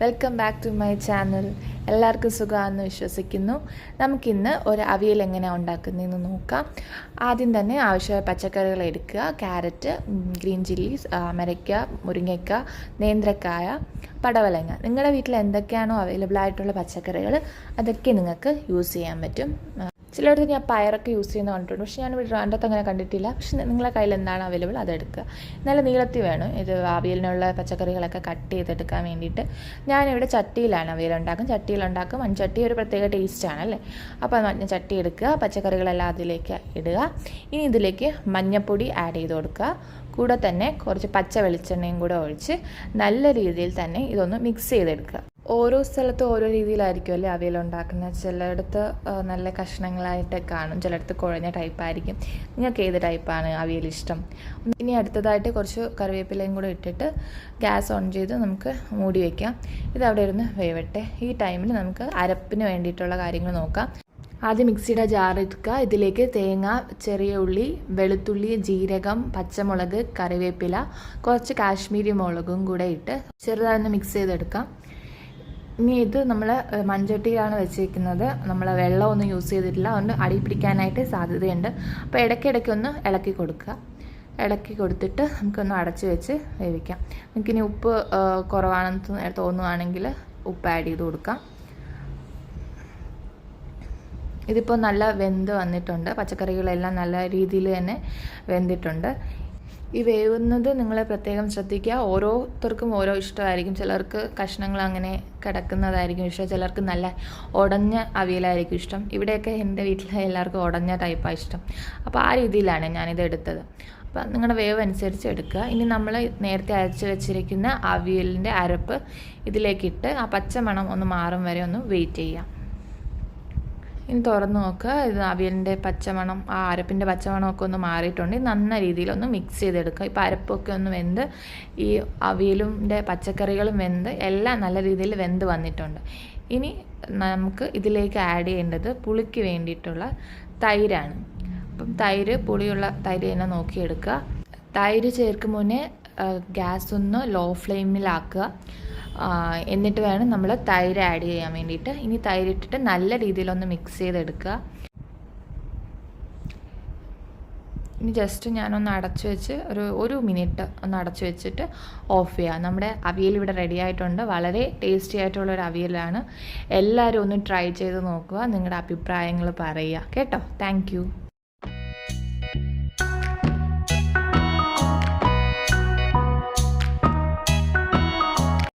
Welcome back to my channel. എല്ലാവർക്കും സുഖമാണെന്ന് വിശ്വസിക്കുന്നു. നമുക്കിന്ന് ഒരു അവിയൽ എങ്ങനെയാണ് ഉണ്ടാക്കുന്നതെന്ന് നോക്കാം. ആദ്യം തന്നെ ആവശ്യമായ പച്ചക്കറികൾ എടുക്കുക. ക്യാരറ്റ് ഗ്രീൻ ചില്ലീസ് അമരയ്ക്ക മുരിങ്ങയ്ക്ക നേന്ത്രക്കായ പടവലങ്ങ. നിങ്ങളുടെ വീട്ടിൽ എന്തൊക്കെയാണോ അവൈലബിൾ ആയിട്ടുള്ള പച്ചക്കറികൾ? അതൊക്കെ നിങ്ങൾക്ക് യൂസ് ചെയ്യാൻ പറ്റും. ചിലയിടത്ത് ഞാൻ പയറൊക്കെ യൂസ് ചെയ്യുന്ന കണ്ടിട്ടുണ്ട്. പക്ഷേ ഞാൻ ഇവിടെ രണ്ടത്ത് അങ്ങനെ കണ്ടിട്ടില്ല. പക്ഷേ നിങ്ങളുടെ കയ്യിൽ എന്താണ് അവൈലബിൾ അതെടുക്കുക നല്ല നീളത്തിൽ വേണം. ഇത് അവിയലിനുള്ള പച്ചക്കറികളൊക്കെ കട്ട് ചെയ്തെടുക്കാൻ വേണ്ടിയിട്ട്. ഞാനിവിടെ ചട്ടിയിലാണ് അവയിൽ ഉണ്ടാക്കും. ചട്ടിയിലുണ്ടാക്കും മൺചട്ടി ഒരു പ്രത്യേക ടേസ്റ്റാണ് അല്ലേ? അപ്പോൾ ചട്ടി എടുക്കുക. പച്ചക്കറികളെല്ലാം അതിലേക്ക് ഇടുക. ഇനി ഇതിലേക്ക് മഞ്ഞൾപ്പൊടി ആഡ് ചെയ്ത് കൊടുക്കുക. കൂടെ തന്നെ കുറച്ച് പച്ച വെളിച്ചെണ്ണയും കൂടെ ഒഴിച്ച് നല്ല രീതിയിൽ തന്നെ ഇതൊന്ന് മിക്സ് ചെയ്തെടുക്കുക. ഓരോ സ്ഥലത്തും ഓരോ രീതിയിലായിരിക്കും അല്ലേ അവിയൽ ഉണ്ടാക്കുന്നത്. ചിലയിടത്ത് നല്ല കഷ്ണങ്ങളായിട്ട് കാണും. ചിലയിടത്ത് കുഴഞ്ഞ ടൈപ്പായിരിക്കും നിങ്ങൾക്ക് ഏത് ടൈപ്പാണ് അവിയൽ ഇഷ്ടം? ഇനി അടുത്തതായിട്ട് കുറച്ച് കറിവേപ്പിലയും കൂടെ ഇട്ടിട്ട് ഗ്യാസ് ഓൺ ചെയ്ത് നമുക്ക് മൂടി വയ്ക്കാം ഇത് അവിടെ ഇരുന്ന് വേവട്ടെ. ഈ ടൈമിൽ നമുക്ക് അരപ്പിന് വേണ്ടിയിട്ടുള്ള കാര്യങ്ങൾ നോക്കാം. ആദ്യം മിക്സിയുടെ ജാർ എടുക്കുക. ഇതിലേക്ക് തേങ്ങ ചെറിയ ഉള്ളി വെളുത്തുള്ളി ജീരകം പച്ചമുളക് കറിവേപ്പില കുറച്ച് കാശ്മീരി മുളകും കൂടെ ഇട്ട് ചെറുതായൊന്ന് മിക്സ് ചെയ്തെടുക്കാം. ഇനി ഇത് നമ്മൾ മൺചട്ടിയിലാണ് വെച്ചിരിക്കുന്നത്. നമ്മൾ വെള്ളമൊന്നും യൂസ് ചെയ്തിട്ടില്ല. അതുകൊണ്ട് അടി പിടിക്കാനായിട്ട് സാധ്യതയുണ്ട്. അപ്പോൾ ഇടയ്ക്കിടയ്ക്ക് ഒന്ന് ഇളക്കി കൊടുക്കുക. ഇളക്കി കൊടുത്തിട്ട് നമുക്കൊന്ന് അടച്ച് വെച്ച് വേവിക്കാം. നമുക്കിനി ഉപ്പ് കുറവാണെന്ന് തോന്നുകയാണെങ്കിൽ ഉപ്പ് ആഡ് ചെയ്ത് കൊടുക്കാം. ഇതിപ്പോൾ നല്ല വെന്ത് വന്നിട്ടുണ്ട്. പച്ചക്കറികളെല്ലാം നല്ല രീതിയിൽ തന്നെ വെന്തിട്ടുണ്ട്. ഈ വേവുന്നത് നിങ്ങൾ പ്രത്യേകം ശ്രദ്ധിക്കുക. ഓരോരുത്തർക്കും ഓരോ ഇഷ്ടമായിരിക്കും. ചിലർക്ക് കഷ്ണങ്ങൾ അങ്ങനെ കിടക്കുന്നതായിരിക്കും ഇഷ്ടം. ചിലർക്ക് നല്ല ഉടഞ്ഞ അവിയലായിരിക്കും ഇഷ്ടം. ഇവിടെയൊക്കെ എന്റെ വീട്ടിലെ എല്ലാവർക്കും ഉടഞ്ഞ ടൈപ്പാണ് ഇഷ്ടം. അപ്പോൾ ആ രീതിയിലാണ് ഞാനിത് എടുത്തത്. അപ്പം നിങ്ങളുടെ വേവ് അനുസരിച്ച് എടുക്കുക. ഇനി നമ്മൾ നേരത്തെ അരച്ച് വെച്ചിരിക്കുന്ന അവിയലിന്റെ അരപ്പ് ഇതിലേക്കിട്ട് ആ പച്ചമണം ഒന്ന് മാറും വരെ ഒന്ന് വെയിറ്റ് ചെയ്യാം ഇനി തുറന്ന് നോക്കുക ഇത് അവിയലിന്റെ പച്ചമണം ആ അരപ്പിന്റെ പച്ചമണമൊക്കെ ഒന്ന് മാറിയിട്ടുണ്ട്. നന്ന രീതിയിലൊന്ന് മിക്സ് ചെയ്തെടുക്കുക. ഇപ്പോൾ അരപ്പൊക്കെ ഒന്ന് വെന്ത് ഈ അവിയലിന്റെ പച്ചക്കറികളും വെന്ത് എല്ലാം നല്ല രീതിയിൽ വെന്ത് വന്നിട്ടുണ്ട്. ഇനി നമുക്ക് ഇതിലേക്ക് ആഡ് ചെയ്യേണ്ടത് പുളിക്ക് വേണ്ടിയിട്ടുള്ള തൈരാണ്. അപ്പം തൈര് പുളിയുള്ള തൈര് തന്നെ നോക്കിയെടുക്കുക. തൈര് ചേർക്കും മുന്നേ ഗ്യാസ് ഒന്ന് ലോ ഫ്ലെയിമിലാക്കുക എന്നിട്ട് വേണം നമ്മൾ തൈര് ആഡ് ചെയ്യാൻ വേണ്ടിയിട്ട്. ഇനി തൈര് ഇട്ടിട്ട് നല്ല രീതിയിലൊന്ന് മിക്സ് ചെയ്തെടുക്കുക ഇനി ജസ്റ്റ് ഞാനൊന്ന് അടച്ചു വെച്ച് ഒരു ഒരു മിനിറ്റ് ഒന്ന് അടച്ചു വെച്ചിട്ട് ഓഫ് ചെയ്യുക നമ്മുടെ അവിയൽ ഇവിടെ റെഡി ആയിട്ടുണ്ട്. വളരെ ടേസ്റ്റി ആയിട്ടുള്ള ഒരു അവിയലാണ്. എല്ലാവരും ഒന്ന് ട്രൈ ചെയ്ത് നോക്കുക. നിങ്ങളുടെ അഭിപ്രായങ്ങൾ പറയുക. കേട്ടോ? താങ്ക്